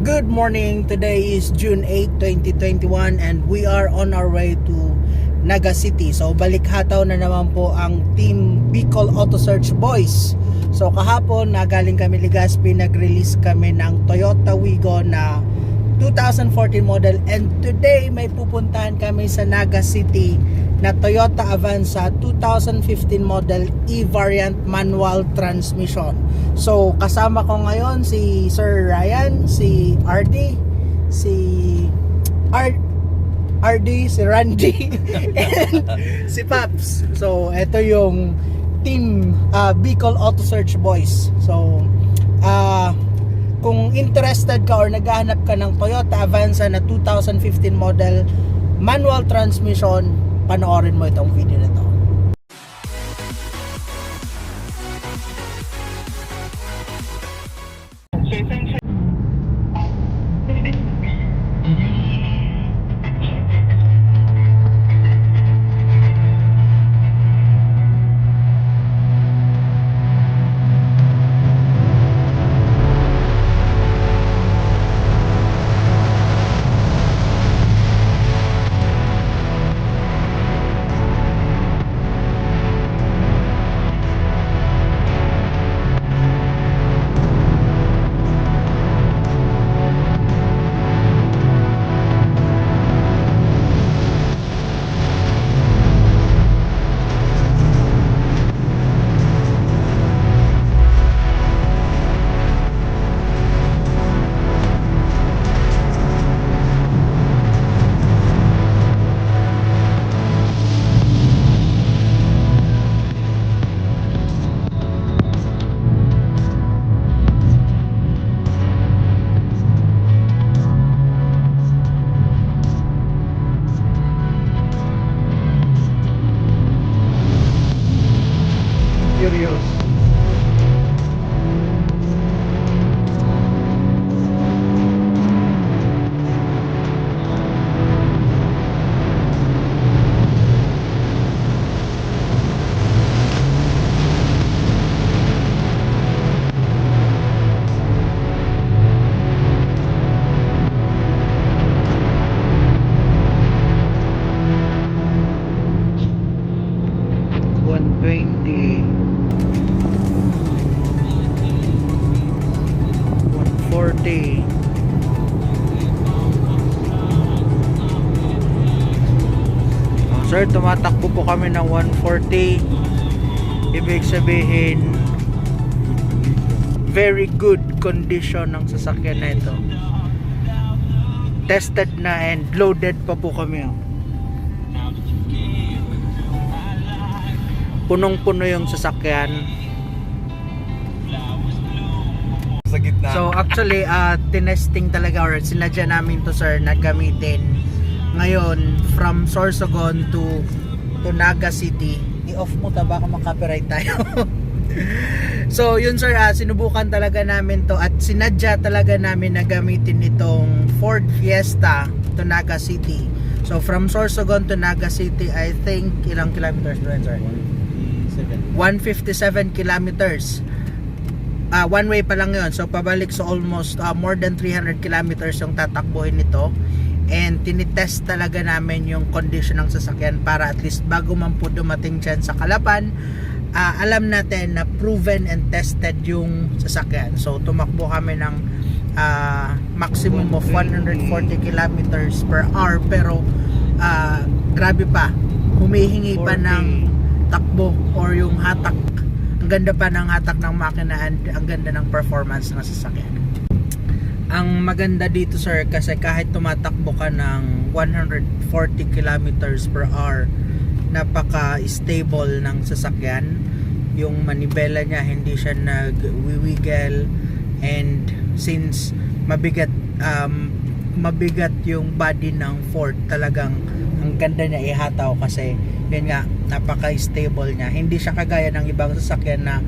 Good morning. Today is June 8, 2021 and we are on our way to Naga City. So balik hataw na naman po ang Team Bicol Auto Search Boys. So kahapon nagaling kami Legazpi, nag-release kami ng Toyota Wigo na 2014 model and today may pupuntahan kami sa Naga City na Toyota Avanza 2015 model E-variant manual transmission. So kasama ko ngayon si Sir Ryan, si RD, si R RD, si Randy, and si Paps. So ito yung team uh, Bicol Auto Search Boys. So ah kung interested ka or naghahanap ka ng Toyota Avanza na 2015 model manual transmission, panoorin mo itong video na to. Sir, tumatakbo po kami ng 140. Ibig sabihin, very good condition ng sasakyan na ito. Tested na and loaded pa po kami. oh. Punong-puno yung sasakyan. sa gitna. So actually, uh, tinesting talaga or sinadya namin to sir na gamitin ngayon from Sorsogon to to Naga City. I-off mo ta baka makapiright tayo. so yun sir, ah, sinubukan talaga namin to at sinadya talaga namin na gamitin itong Ford Fiesta to Naga City. So from Sorsogon to Naga City, I think ilang kilometers doon sir? 157 kilometers. Ah, one way pa lang yun. So pabalik so almost ah, more than 300 kilometers yung tatakbuhin nito. And tinitest talaga namin yung condition ng sasakyan para at least bago man po dumating dyan sa Kalapan, ah, alam natin na proven and tested yung sasakyan. So tumakbo kami ng ah, maximum of 140 kilometers per hour pero ah, grabe pa. Humihingi pa 40. ng takbo or yung hatak ang ganda pa ng hatak ng makina and ang ganda ng performance ng sasakyan ang maganda dito sir kasi kahit tumatakbo ka ng 140 kilometers per hour napaka stable ng sasakyan. Yung manibela niya hindi siya nagwiwiggle and since mabigat um, mabigat yung body ng Ford talagang ang ganda niya ihataw kasi yun nga napaka-stable niya. Hindi siya kagaya ng ibang sasakyan na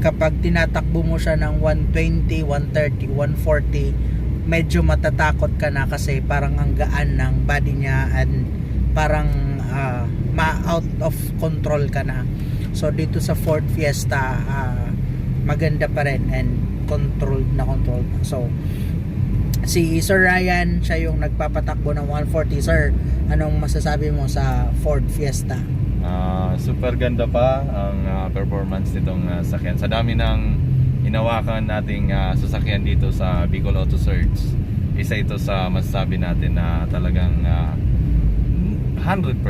kapag tinatakbo mo siya ng 120, 130, 140 medyo matatakot ka na kasi parang ang gaan ng body niya and parang ah, ma out of control ka na so dito sa Ford Fiesta ah, maganda pa rin and controlled na controlled so Si Sir Ryan, siya yung nagpapatakbo ng 140. Sir, anong masasabi mo sa Ford Fiesta? Ah, super ganda pa ang ah, performance nitong ah, sakyan. Sa dami ng hinawakan nating ah, sasakyan dito sa Bicol Auto Search, isa ito sa masasabi natin na talagang ah, 100%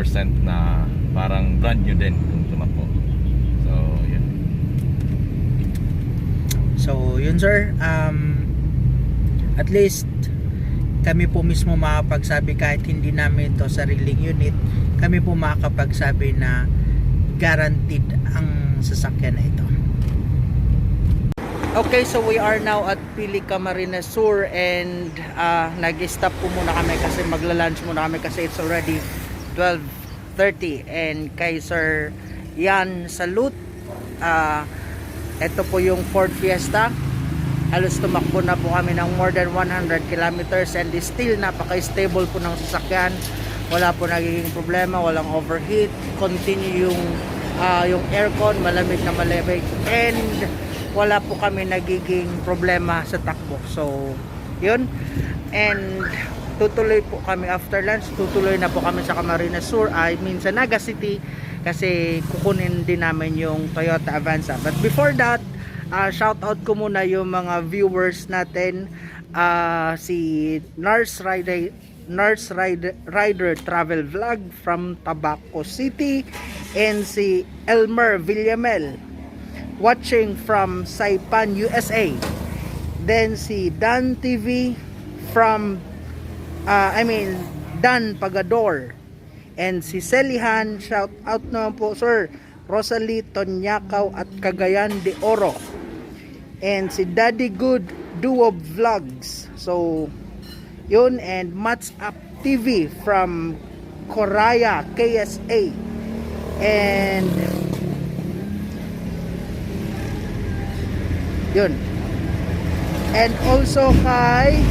na parang brand new din kung tumakbo. So, yun. So, yun sir, um, at least kami po mismo makapagsabi kahit hindi namin ito sariling unit, kami po makakapagsabi na guaranteed ang sasakyan na ito. Okay, so we are now at Pili Camarines Sur and uh, nag-stop po muna kami kasi magla-lunch muna kami kasi it's already 12.30 and kay Sir Yan Salute uh, ito po yung Ford Fiesta halos tumakbo na po kami ng more than 100 kilometers and still napaka-stable po ng sasakyan. Wala po nagiging problema walang overheat continue yung ah, yung aircon malamig na malamig. And wala po kami nagiging problema sa takbo. So yun. And tutuloy po kami after lunch tutuloy na po kami sa Camarines Sur. I mean sa Naga City kasi kukunin din namin yung Toyota Avanza. But before that uh, shout out ko muna yung mga viewers natin. Ah, si Nurse Rider Nurse Rider, Rider Travel Vlog from Tabaco City and si Elmer Villamel watching from Saipan, USA. Then si Dan TV from uh, I mean Dan Pagador. And si Selihan shout out naman po sir. Rosalie Tonyakaw at Cagayan de Oro and si Daddy Good Duo Vlogs. So yun and Mats Up TV from Coraya KSA and yun. And also kay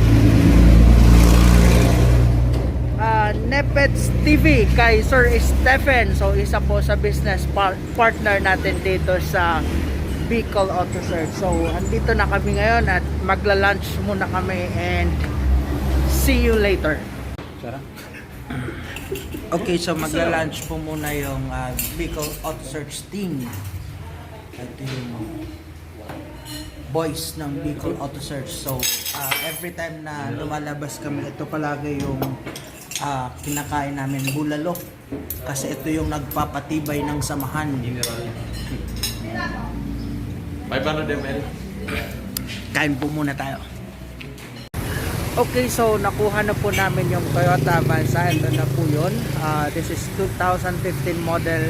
uh, Nepets TV kay Sir Stephen. So isa po sa business par- partner natin dito sa Bicol Auto Search so andito na kami ngayon at magla-lunch muna kami and see you later Okay, so magla-lunch po muna yung uh, Bicol Auto Search team. Ito yung boys ng Bicol Auto Search. So, uh, every time na lumalabas kami, ito palagi yung uh, kinakain namin bulalo. Kasi ito yung nagpapatibay ng samahan. 500 ml. Kain po muna tayo. Okay, so nakuha na po namin yung Toyota Avanza. Ito na po yun. Ah, this is 2015 model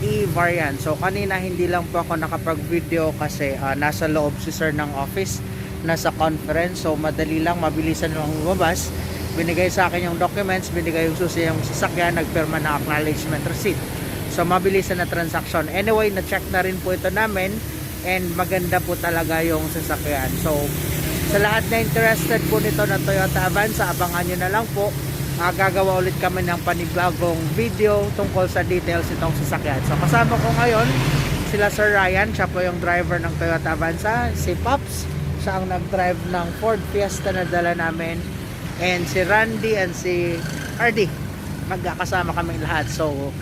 E variant. So kanina hindi lang po ako nakapag-video kasi ah, nasa loob si sir ng office. Nasa conference. So madali lang, mabilisan lang lumabas. Binigay sa akin yung documents, binigay yung susi yung sasakyan, nagpirma ng acknowledgement receipt. So mabilisan na transaction. Anyway, na-check na rin po ito namin and maganda po talaga yung sasakyan. So sa lahat na interested po nito na Toyota Avanza, abangan nyo na lang po. Ah, gagawa ulit kami ng panibagong video tungkol sa details itong sasakyan. So kasama ko ngayon sila Sir Ryan, siya po yung driver ng Toyota Avanza. Si Pops, siya ang nag-drive ng Ford Fiesta na dala namin. And si Randy and si RD, magkakasama kami lahat. So,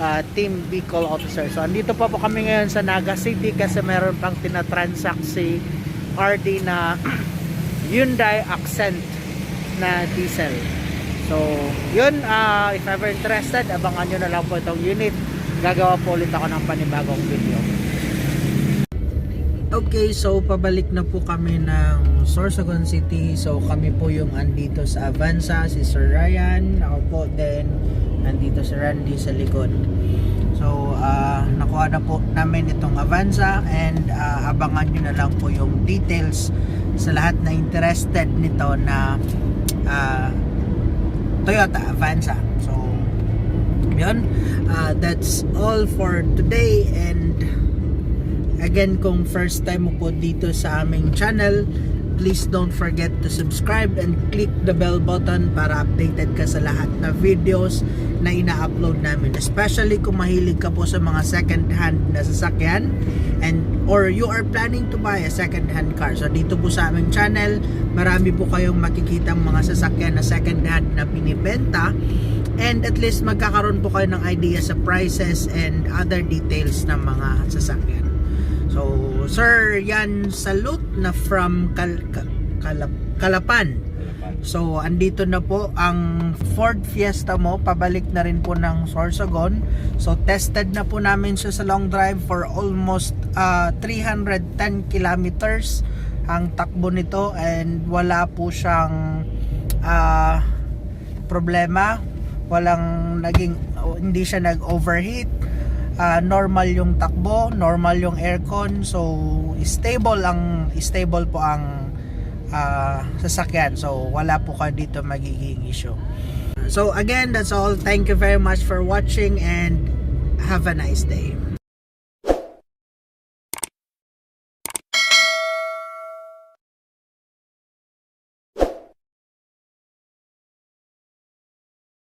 ah, Team Bicol Officer. So, andito pa po kami ngayon sa Naga City kasi meron pang tinatransact si RD na Hyundai Accent na diesel. So, yun, ah, if ever interested, abangan nyo na lang po itong unit. Gagawa po ulit ako ng panibagong video. Okay, so pabalik na po kami ng Sorsogon City. So kami po yung andito sa Avanza, si Sir Ryan, ako po then nandito si Randy sa likod. So ah, nakuha na po namin itong Avanza and ah, abangan nyo na lang po yung details sa lahat na interested nito na ah, Toyota Avanza. So yun, ah, that's all for today and Again, kung first time mo po dito sa aming channel, please don't forget to subscribe and click the bell button para updated ka sa lahat na videos na ina-upload namin. Especially kung mahilig ka po sa mga second hand na sasakyan and or you are planning to buy a second hand car. So dito po sa aming channel, marami po kayong makikita mga sasakyan na second hand na binibenta and at least magkakaroon po kayo ng idea sa prices and other details ng mga sasakyan. So, sir, yan salute na from Kal- Ka- Kalap- Kalapan. So, andito na po ang Ford Fiesta mo. Pabalik na rin po ng Sorsogon. So, tested na po namin siya sa long drive for almost uh, 310 kilometers ang takbo nito and wala po siyang uh, problema. Walang naging, hindi siya nag-overheat. Uh, normal yung takbo, normal yung aircon. So, stable ang stable po ang uh, sasakyan. So, wala po ka dito magiging issue. So, again, that's all. Thank you very much for watching and have a nice day.